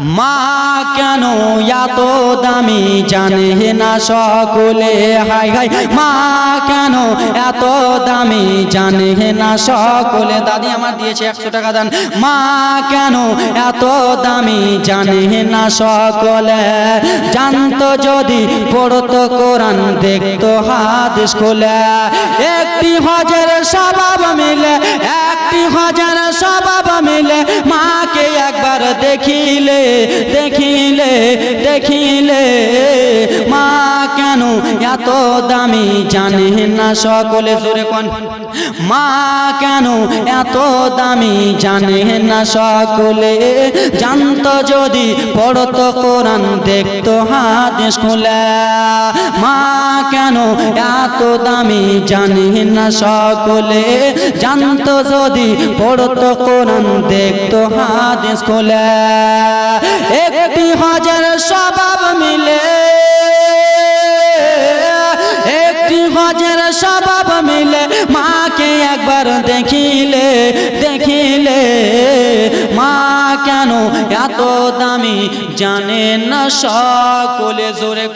মা কেন এত দামি জানে না সকলে? হাই হাই। মা কেন এত দামি জানে না সকলে? দাদি আমার দিয়েছে একশো টাকা দান। মা কেন এত দামি জানে না সকলে? জানতো যদি পড়তো কোরআন, দেখতো হাদিস খোলে। একটি হজের স্বভাব দেখিলে দেখিলে দেখিলে কেন এত দামি জানে না সকলে জোরে কোন মা, কেন এত দামি জানে না সকলে? জানত যদি পড়তো কোরআন, দেখতো হাদিস খুলে। মা, কেন এত দামি জানে না সকলে? জানতো যদি পড়তো কোরআন, দেখতো হাদিস খুলে। একটি হাজার স্বভাব হজের সবাব মিলে, মাকে একবার দেখিলে দেখিলে। মা কেন এত দামি জানে না সকলে জোরে